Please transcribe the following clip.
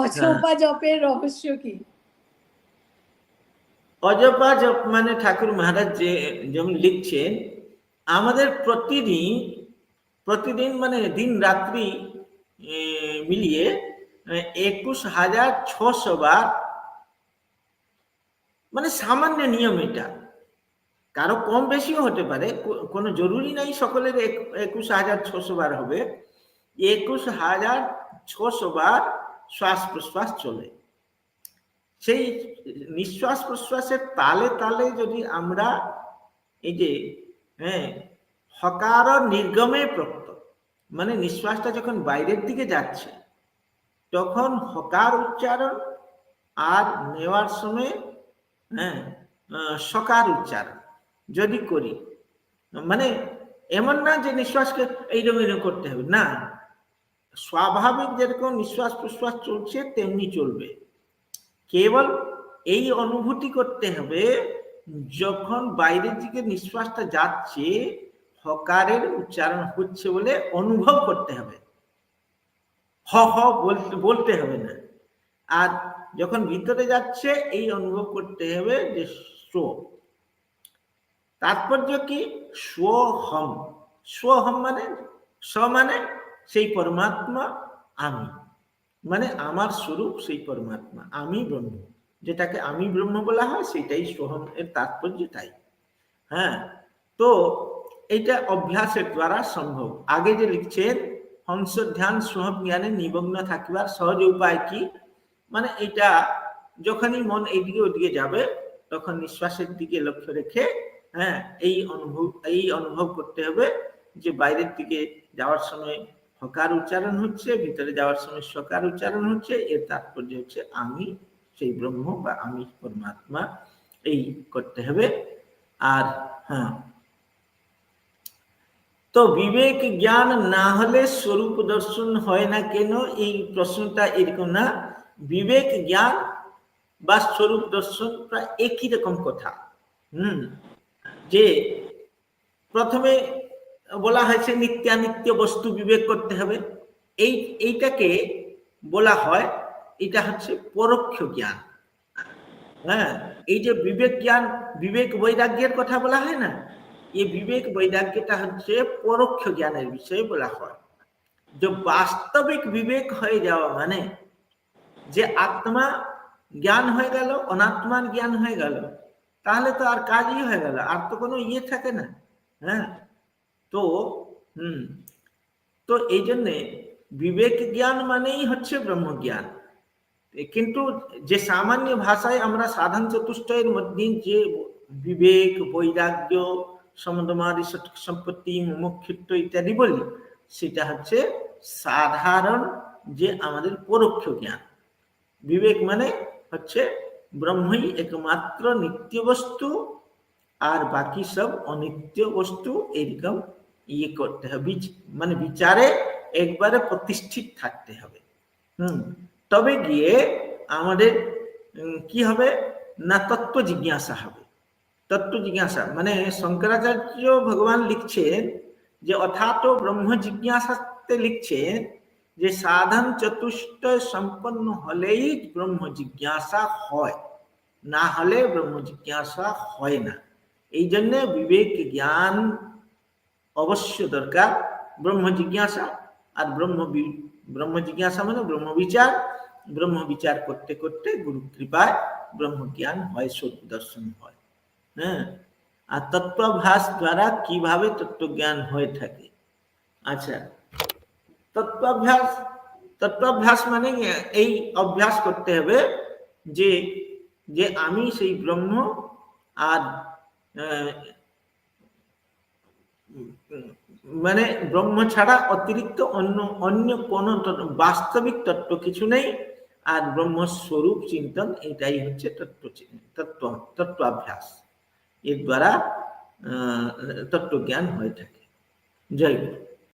অজপা জপের রহস্য কি? অজপা জপ মানে ঠাকুর মহারাজ যে যেমন লিখছেন আমাদের প্রতিদিন প্রতিদিন মানে দিন রাত্রি মিলিয়ে একুশ হাজার ছশো বার মানে সামান্য নিয়ম এটা। কারও কম বেশিও হতে পারে কোনো জরুরি নাই সকলের একুশ হাজার ছশো বার হবে। একুশ হাজার ছশো বার শ্বাস প্রশ্বাস চলে। সেই নিঃশ্বাস প্রশ্বাসের তালে তালে যদি আমরা এই যে হ্যাঁ হকার নির্গমে প্রক্ত মানে নিঃশ্বাসটা যখন বাইরের দিকে যাচ্ছে, তখন হকার উচ্চারণ আর নেওয়ার সময় হ্যাঁ সকার উচ্চারণ যদি করি মানে এমন না যে নিঃশ্বাসকে এইরকম এরকম করতে হবে, না। স্বাভাবিক যেরকম নিঃশ্বাস প্রশ্বাস চলছে, তেমনি চলবে। কেবল এই অনুভূতি করতে হবে, যখন বাইরের দিকে নিঃশ্বাসটা যাচ্ছে, হকারের উচ্চারণ হচ্ছে বলে অনুভব করতে হবে। হ হ বলতে বলতে হবে না। আর যখন ভিতরে যাচ্ছে, এই অনুভব করতে হবে যে স্ব। তাৎপর্য কি? স্বহম। স্বহম মানে স্ব মানে সেই পরমাত্মা আমি। মানে আমার স্বরূপ সেই পরমাত্মা, আমি ব্রহ্ম। যেটাকে আমি ব্রহ্ম বলা হয়, সেটাই সোহম, এর তাৎপর্য তাই। হ্যাঁ? তো এটা অভ্যাসের দ্বারা সম্ভব। আগে যে লিখছেন হংস ধ্যান সোহম জ্ঞানে নিমগ্ন থাকিবার সহজ উপায় কি? মানে এটা যখনই মন এইদিকে ওদিকে যাবে, তখন নিঃশ্বাসের দিকে লক্ষ্য রেখে হ্যাঁ এই অনুভব এই অনুভব করতে হবে যে বাইরের দিকে যাওয়ার সময় হকার উচ্চারণ হচ্ছে, ভিতরে যাওয়ার সময় সকার উচ্চারণ হচ্ছে, এর তাৎপর্য হচ্ছে আমি, সেই ব্রহ্ম বা আমি পরমাত্মা, এই করতে হবে। আর হ্যাঁ। তো বিবেক জ্ঞান না হলে স্বরূপ দর্শন হয় না কেন? এই প্রশ্নটা এরকম না। বিবেক জ্ঞান বা স্বরূপ দর্শন প্রায় একই রকম কথা। হুম। যে প্রথমে বলা হয়েছে নিত্যানিত্য বস্তু বিবেক করতে হবে। এই, এইটাকে বলা হয়, এটা হচ্ছে পরোক্ষ জ্ঞান। হ্যাঁ এই যে বিবেক জ্ঞান, বিবেক বৈরাগ্যের কথা বলা হয় না? এই বিবেক বৈরাগ্যটা হচ্ছে পরোক্ষ জ্ঞানের বিষয়ে বলা হয়। যে বাস্তবিক বিবেক হয়ে যাওয়া মানে যে আত্মা জ্ঞান হয়ে গেল, অনাত্মার জ্ঞান হয়ে গেল, তাহলে তো আর কাজই হয়ে গেল, আর তো কোনো ইয়ে থাকে না। হ্যাঁ তো, হুম, তো এই জন্যে বিবেক জ্ঞান মানেই হচ্ছে ব্রহ্মজ্ঞান কিন্তু যে সামান্য ভাষায় আমরা সাধারণ চতুষ্টয়ের মধ্যে যে বিবেক, বৈরাগ্য, সমদমাদি সম্পত্তি মুখ্যত্ব ইত্যাদি বলি, সেটা হচ্ছে সাধারণ যে আমাদের পরোক্ষ জ্ঞান। বিবেক মানে হচ্ছে ব্রহ্মই একমাত্র নিত্য বস্তু, আর বাকি সব অনিত্য বস্তু এরকম ইয়ে করতে হবে মানে বিচারে একবারে প্রতিষ্ঠিত থাকতে হবে হুম তবে গিয়ে আমাদের কি হবে না তত্ত্ব জিজ্ঞাসা হবে তত্ত্ব জিজ্ঞাসা মানে শঙ্করাচার্য ভগবান লিখছেন যে অথাত ব্রহ্ম জিজ্ঞাসাতে লিখছেন যে সাধন চতুষ্টয় সম্পন্ন হলেই ব্রহ্ম জিজ্ঞাসা হয় না হলে ব্রহ্ম জিজ্ঞাসা হয় না এই জন্য বিবেক জ্ঞান অবশ্য দরকার। ব্রহ্ম জিজ্ঞাসা আর ব্রহ্ম ব্রহ্ম জিজ্ঞাসা মানে ব্রহ্ম বিচার। ব্রহ্ম বিচার করতে করতে গুরু কৃপায় ব্রহ্ম জ্ঞান হয় সত্য দর্শন হয়। হ্যাঁ? আর তত্ত্বাভাস দ্বারা কীভাবে তত্ত্বজ্ঞান হয়ে থাকে? আচ্ছা তত্ত্বাভ্যাস তত্ত্বাভ্যাস মানে এই অভ্যাস করতে হবে যে যে আমি সেই ব্রহ্ম আর মানে ব্রহ্ম ছাড়া অতিরিক্ত অন্য অন্য কোন বাস্তবিক তত্ত্ব কিছু নেই। আর ব্রহ্মস্বরূপ চিন্তন, এটাই হচ্ছে তত্ত্ব তত্ত্ব তত্ত্বাভ্যাস এর দ্বারা তত্ত্বজ্ঞান হয়ে থাকে। জয় গুরু।